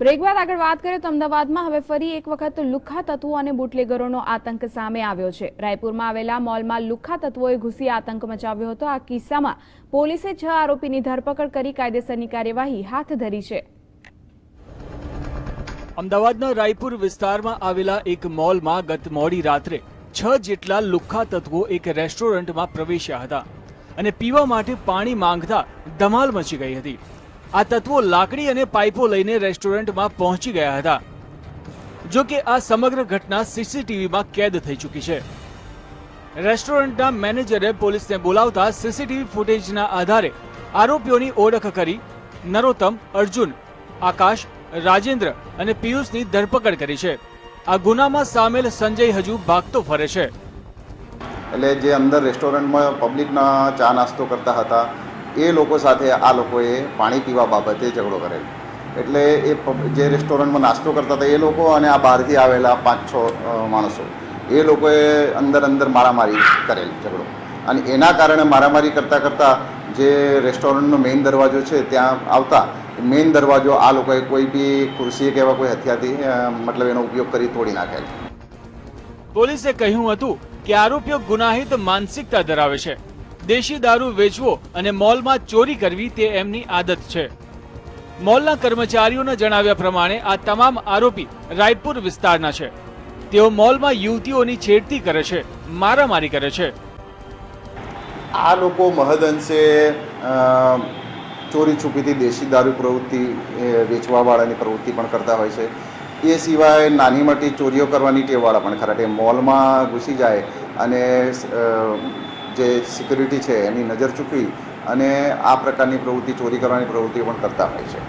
Break આગળ વાત કરીએ તો અમદાવાદમાં હવે ફરી એક વખત લુખ્ખા તત્વો અને બુટલેગરોનો આતંક સામે આવ્યો છે. રાયપુરમાં આવેલા મોલમાં લુખ્ખા તત્વોએ ઘૂસી આતંક મચાવ્યો હતો. આ કિસ્સામાં પોલીસે છ આરોપીની ધરપકડ કરી કાયદેસરની કાર્યવાહી હાથ ધરી છે. અમદાવાદના રાયપુર વિસ્તારમાં આવેલા એક મોલમાં ગત મોડી રાત્રે છ જેટલા લુખ્ખા તત્વો એક રેસ્ટોરન્ટમાં પ્રવેશ્યા હતા અને પીવા માટે પાણી માંગતા ધમાલ મચી ગઈ હતી. આ તત્વો લાકડી અને પાઇપો લઈને રેસ્ટોરન્ટમાં પહોંચી ગયા હતા, જો કે આ સમગ્ર ઘટના સીસીટીવીમાં કેદ થઈ ચૂકી છે. રેસ્ટોરન્ટના મેનેજરે પોલીસને બોલાવતા સીસીટીવી ફૂટેજના આધારે આરોપીઓની ઓળખ કરી નરોત્તમ, અર્જુન, આકાશ, રાજેન્દ્ર અને પિયુષની ધરપકડ કરી છે. આ ગુનામાં સામેલ સંજય હજુ ભાગતો ફરે છે. એટલે જે અંદર રેસ્ટોરન્ટમાં પબ્લિકના ચા નાસ્તો કરતા હતા એ લોકો સાથે આ લોકોએ પાણી પીવા બાબતે ઝઘડો કરેલ. એટલે એ જે રેસ્ટોરન્ટમાં નાસ્તો કરતા હતા એ લોકો અને આ બહારથી આવેલા પાંચ છ માણસો, એ લોકોએ અંદર અંદર મારામારી કરેલ ઝઘડો. અને એના કારણે મારામારી કરતાં કરતાં જે રેસ્ટોરન્ટનો મેઇન દરવાજો છે ત્યાં આવતા, મેઇન દરવાજો આ લોકોએ કોઈ બી ખુરશી કે એવા કોઈ હથિયારથી મતલબ એનો ઉપયોગ કરી તોડી નાખેલ. પોલીસે કહ્યું હતું કે આરોપીઓ ગુનાહિત માનસિકતા ધરાવે છે. દેશી દારૂ વેચવો અને મોલમાં ચોરી કરવી તે એમની આદત છે. મોલના કર્મચારીઓના જણાવ્યા પ્રમાણે આ તમામ આરોપી રાયપુર વિસ્તારના છે. તેઓ મોલમાં યુવતીઓની છેડતી કરે છે, મારામારી કરે છે. આ લોકો મહદઅંશે ચોરી છુપીથી દેશી દારૂ પ્રવૃત્તિ વેચવાવાળાની પ્રવૃત્તિ પણ કરતા હોય છે. એ સિવાય નાની મોટી ચોરીઓ કરવાની ટેવવાળા પણ ખરા. મોલમાં ઘૂસી જાય અને જે સિક્યુરિટી છે એની નજર ચૂકવી અને આ પ્રકારની પ્રવૃત્તિ, ચોરી કરવાની પ્રવૃત્તિ પણ કરતા હોય છે.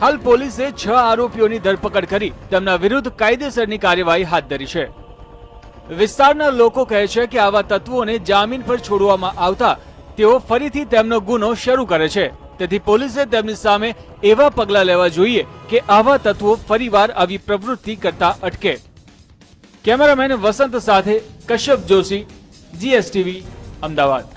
હાલ પોલીસે છ આરોપીઓની ધરપકડ કરી તેમના વિરુદ્ધ કાયદેસરની કાર્યવાહી હાથ ધરી છે. વિસ્તારના લોકો કહે છે કે આવા તત્વોને જામીન પર છોડવામાં આવતા તેઓ ફરીથી તેમનો ગુનો શરૂ કરે છે. તેથી પોલીસે તેમની સામે એવા પગલાં લેવા જોઈએ કે આવા તત્વો ફરીવાર આવી પ્રવૃત્તિ કરતા અટકે. કેમેરામેન વસંત સાથે કશ્યપ જોશી જીએસટીવી અમદાવાદ.